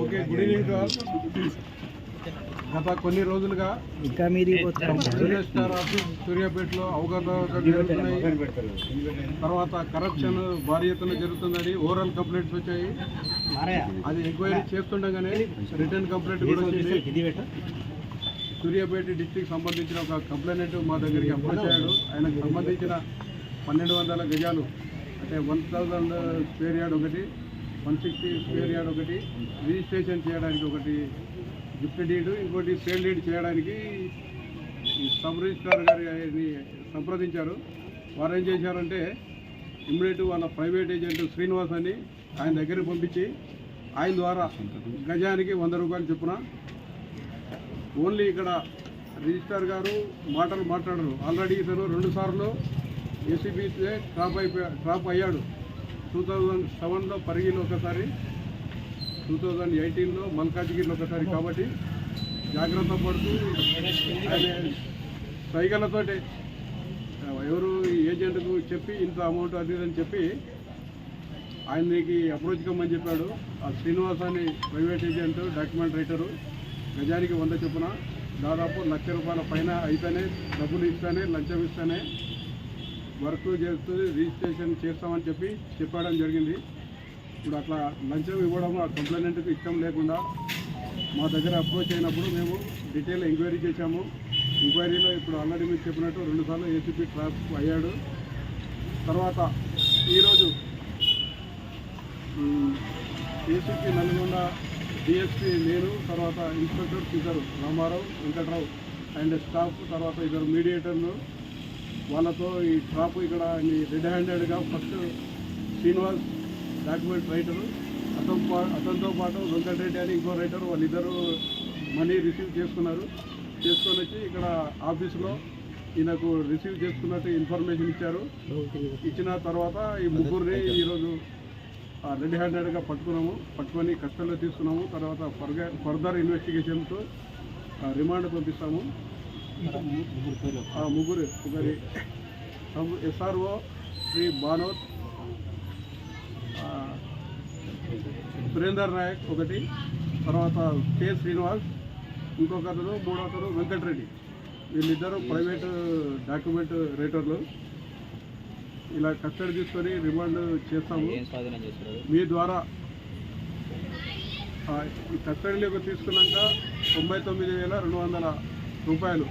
Okay good evening గత కొన్ని రోజులుగా ఇంకా మీరు ఆఫీస్ సూర్యాపేటలో అవగాహన జరుగుతున్నాయి. తర్వాత కరప్షన్ భారీ ఎత్తున జరుగుతుందని ఓవరాల్ కంప్లైంట్స్ వచ్చాయి. అది ఎంక్వైరీ చేస్తుండగానే రిటర్న్ కంప్లైంట్ కూడా వచ్చింది. సూర్యాపేట డిస్టిక్ సంబంధించిన ఒక కంప్లైంట్ మా దగ్గరికి అప్రోచ్ అయ్యాడు. ఆయనకు సంబంధించిన పన్నెండు వందల గజాలు అంటే వన్ థౌజండ్ స్క్వేర్ యార్డ్ ఒకటి వన్ సిక్స్టీ స్క్వేర్ యార్డ్ ఒకటి రిజిస్ట్రేషన్ చేయడానికి ఒకటి గిఫ్ట్ డీడ్ ఇంకోటి సేల్ డీడ్ చేయడానికి సబ్ రిజిస్ట్రార్ గారిని సంప్రదించారు. వారు ఏం చేశారంటే ఇమ్మీడియట్ వాళ్ళ ప్రైవేట్ ఏజెంట్ శ్రీనివాస్ అని ఆయన దగ్గరికి పంపించి ఆయన ద్వారా గజానికి వంద రూపాయలు చొప్పున ఓన్లీ ఇక్కడ రిజిస్టార్ గారు మాటలు మాట్లాడరు. ఆల్రెడీ ఇతను రెండు సార్లు ఏసీబీ ట్రాప్ అయిపోయా ట్రాప్ అయ్యాడు. టూ థౌజండ్ సెవెన్లో పరిగిలో ఒకసారి టూ థౌజండ్ ఎయిటీన్లో మల్కాజ్గిరిలో ఒకసారి కాబట్టి జాగ్రత్త పడుతూ ఆయన సైగలతోటి ఎవరు ఏజెంట్కు చెప్పి ఇంత అమౌంట్ అది అని చెప్పి ఆయనకి అప్రోచ్ కమ్మని చెప్పాడు. ఆ శ్రీనివాస్ అని ప్రైవేట్ ఏజెంట్ డాక్యుమెంట్ రైటరు గజానికి వంద చొప్పున దాదాపు లక్ష రూపాయల పైన అయితేనే డబ్బులు ఇస్తానే లంచం ఇస్తానే వర్క్ చేస్తూ రిజిస్ట్రేషన్ చేస్తామని చెప్పి చెప్పడం జరిగింది. ఇప్పుడు అట్లా లంచం ఇవ్వడం ఆ కంప్లైంట్కి ఇష్టం లేకుండా మా దగ్గర అప్రోచ్ అయినప్పుడు మేము డీటెయిల్ ఎంక్వైరీ చేశాము. ఎంక్వైరీలో ఇప్పుడు ఆల్రెడీ మీరు చెప్పినట్టు రెండుసార్లు ఏసీపీ ట్రాప్ అయ్యాడు. తర్వాత ఈరోజు ఏసీపీ నల్గొండ డిఎస్పీ నేను తర్వాత ఇన్స్పెక్టర్స్ ఇద్దరు రామారావు వెంకట్రావు అండ్ స్టాఫ్ తర్వాత ఇద్దరు మీడియేటర్లు వాళ్ళతో ఈ ట్రాప్ ఇక్కడ రెడ్ హ్యాండెడ్గా ఫస్ట్ శ్రీనివాస్ డాక్యుమెంట్ రైటరు. అతను పా- అతనితో పాటు వెంకటరెడ్డి అని ఇంకో రైటర్ వాళ్ళిద్దరూ మనీ రిసీవ్ చేసుకున్నారు. చేసుకొని వచ్చి ఇక్కడ ఆఫీసులో ఈయనకు రిసీవ్ చేసుకున్నట్టు ఇన్ఫర్మేషన్ ఇచ్చారు. ఇచ్చిన తర్వాత ఈ ముగ్గురిని ఈరోజు రెడ్ హ్యాండెడ్గా పట్టుకున్నాము. పట్టుకొని కస్టడీలో తీసుకున్నాము. తర్వాత ఫర్గర్ ఫర్దర్ ఇన్వెస్టిగేషన్తో రిమాండ్ పంపిస్తాము. ముగ్గురు ఒకరి ఎస్ఆర్ఓ శ్రీ బానోత్ సురేందర్ నాయక్ ఒకటి తర్వాత కె శ్రీనివాస్ ఇంకొక అతను మూడో అతను వెంకటరెడ్డి. వీళ్ళిద్దరూ ప్రైవేట్ డాక్యుమెంట్ రైటర్లు. ఇలా కస్టడీ తీసుకొని రిమాండ్ చేస్తాము. మీ ద్వారా. కస్టడీలోకి తీసుకున్నాక తొంభై తొమ్మిది వేల రెండు వందల రూపాయలు.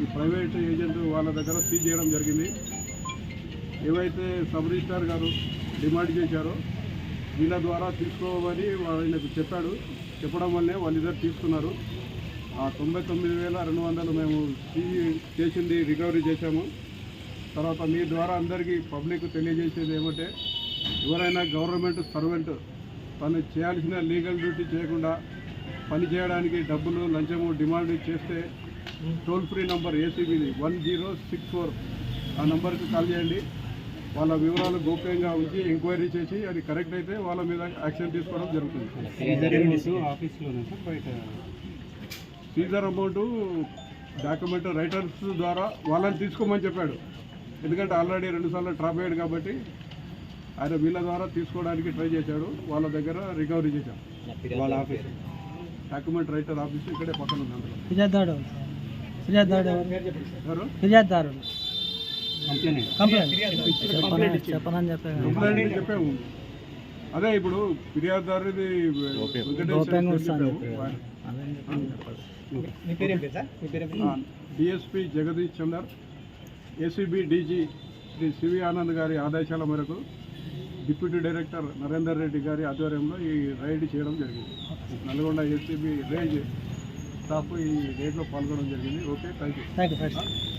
ఈ ప్రైవేట్ ఏజెంట్ వాళ్ళ దగ్గర సీజ్ చేయడం జరిగింది. ఏవైతే సబ్ రిజిస్టార్ గారు డిమాండ్ చేశారో వీళ్ళ ద్వారా తీసుకోమని ఆయనకు చెప్పాడు. చెప్పడం వల్లే వాళ్ళిద్దరు తీసుకున్నారు. ఆ తొంభై తొమ్మిది వేల రెండు వందలు మేము సీజ్ చేసింది రికవరీ చేశాము. తర్వాత మీ ద్వారా అందరికీ పబ్లిక్ తెలియజేసేది ఏమంటే ఎవరైనా గవర్నమెంట్ సర్వెంట్ తను చేయాల్సిన లీగల్ డ్యూటీ చేయకుండా పని చేయడానికి డబ్బులు లంచము డిమాండ్ చేస్తే టోల్ ఫ్రీ నంబర్ ఏసీబీది వన్ జీరో సిక్స్ ఫోర్. ఆ నంబర్కి కాల్ చేయండి. వాళ్ళ వివరాలు గోప్యంగా ఉంచి ఎంక్వైరీ చేసి అది కరెక్ట్ అయితే వాళ్ళ మీద యాక్షన్ తీసుకోవడం జరుగుతుంది. సీజర్ అమౌంట్ డాక్యుమెంట్ రైటర్స్ ద్వారా వాళ్ళని తీసుకోమని చెప్పాడు. ఎందుకంటే ఆల్రెడీ రెండుసార్లు ట్రాప్ అయ్యాడు కాబట్టి ఆయన వీళ్ళ ద్వారా తీసుకోవడానికి ట్రై చేశాడు. వాళ్ళ దగ్గర రికవరీ చేశాం వాళ్ళ ఆఫీస్. డాక్యుమెంట్ రైటర్ ఆఫీస్ ఇక్కడే పక్కన ఉంది అందులో ఫిర్యాదుదారు ఫిర్యాదుదారు ఎవరు? ఫిర్యాదుదారు కంప్లైంట్ కంప్లైంట్. చెప్పనని చెప్పనని చెప్పాను కంప్లైంట్ చెప్పాము అదే ఇప్పుడు ఫిర్యాదుదారుది DSP Jagadish Chander ACB DG Shri CV Anand గారి ఆదేశాల మేరకు డిప్యూటీ డైరెక్టర్ నరేందర్ రెడ్డి గారి ఆధ్వర్యంలో ఈ రైడ్ చేయడం జరిగింది. నల్గొండ ఏసీబీ రేంజ్ స్టాఫ్ ఈ రేట్లో పాల్గొనడం జరిగింది. Okay thank you thank you